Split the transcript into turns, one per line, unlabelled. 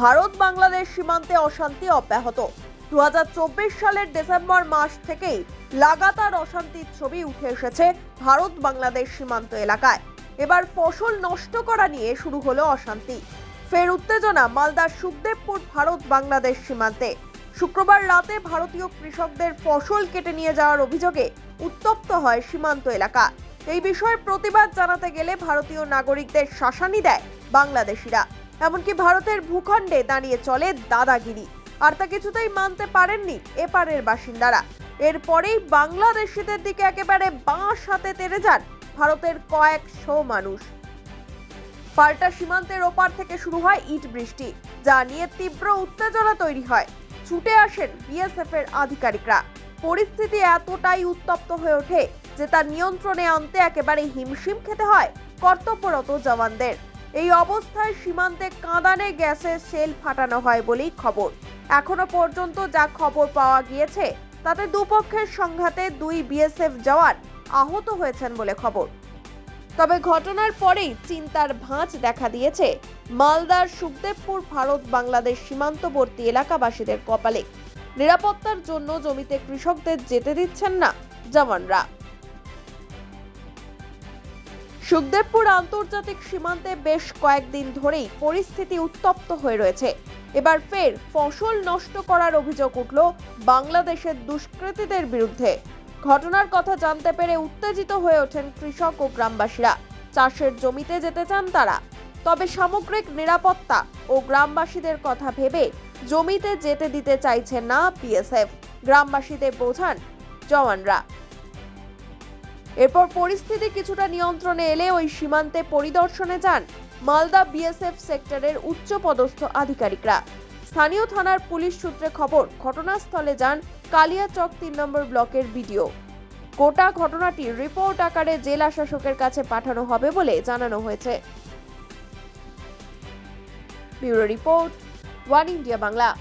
ভারত বাংলাদেশ সীমান্তে অশান্তি অব্যাহত। দুহাজার চব্বিশ সালের ডিসেম্বর মাস থেকেই লাগাতার অশান্তির ছবি উঠে এসেছে ভারত বাংলাদেশ সীমান্ত এলাকায়। এবার ফসল নষ্ট করা নিয়ে শুরু হলো অশান্তি। ফের উত্তেজনা মালদার সুখদেবপুর ভারত বাংলাদেশ সীমান্তে। শুক্রবার রাতে ভারতীয় কৃষকদের ফসল কেটে নিয়ে যাওয়ার অভিযোগে উত্তপ্ত হয় সীমান্ত এলাকা। এই বিষয়ে প্রতিবাদ জানাতে গেলে ভারতীয় নাগরিকদের শাসানি দেয় বাংলাদেশিরা। এমনকি ভারতের ভূখণ্ডে দাঁড়িয়ে চলে দাদাগিরি। আর তা কিছুতেই মানতে পারেননি এপারের বাসিন্দারা। এরপরেই বাংলাদেশিদের দিকে একেবারে বাঁশ হাতে তেড়ে যান ভারতের কয়েকশো মানুষ। পাল্টা সীমান্তের ওপার থেকে শুরু হয় ইট বৃষ্টি, যা নিয়ে তীব্র উত্তেজনা তৈরি হয়। ছুটে আসেন বিএসএফ এর আধিকারিকরা। পরিস্থিতি এতটাই উত্তপ্ত হয়ে ওঠে যে তা নিয়ন্ত্রণে আনতে একেবারে হিমশিম খেতে হয় কর্তব্যরত জওয়ানদের। এই অবস্থায় সীমান্তে কাঁদানে গ্যাসের সেল ফাটানো হয় বলেই খবর। এখনও পর্যন্ত যা খবর পাওয়া গিয়েছে, তাতে দুপক্ষের সংঘাতে দুই বিএসএফ জওয়ান আহত হয়েছেন বলে খবর। তবে ঘটনার পরেই চিন্তার ভাঁজ দেখা দিয়েছে মালদার সুখদেবপুর ভারত বাংলাদেশ সীমান্তবর্তী এলাকাবাসীদের কপালে। নিরাপত্তার জন্য জমিতে কৃষকদের যেতে দিচ্ছেন না জওয়ানরা। সুখদেবপুর আন্তর্জাতিক সীমান্তে বেশ কয়েকদিন ধরেই পরিস্থিতি উত্তপ্ত হয়ে রয়েছে। এবার ফের ফসল নষ্ট করার অভিযোগ উঠল বাংলাদেশের দুষ্কৃতীদের বিরুদ্ধে। ঘটনার কথা জানতে পেরে উত্তেজিত হয়ে ওঠেন কৃষক ও গ্রামবাসীরা। চাষের জমিতে যেতে চান তারা। তবে সামগ্রিক নিরাপত্তা ও গ্রামবাসীদের কথা ভেবে জমিতে যেতে দিতে চাইছে না বিএসএফ গ্রামবাসীদের বোঝান জওয়ানরা। এরপর পরিস্থিতি কিছুটা নিয়ন্ত্রণে এলে ওই সীমান্তে পরিদর্শনে যান মালদা বিএসএফ সেক্টরের উচ্চপদস্থ আধিকারিকরা। স্থানীয় থানার পুলিশ সূত্রে খবর, ঘটনাস্থলে যান কালিয়াচক তিন নম্বর ব্লকের বিডিও। গোটা ঘটনাটি রিপোর্ট আকারে জেলা শাসকের কাছে পাঠানো হবে বলে জানানো হয়েছে। Bureau report, one India Bangla.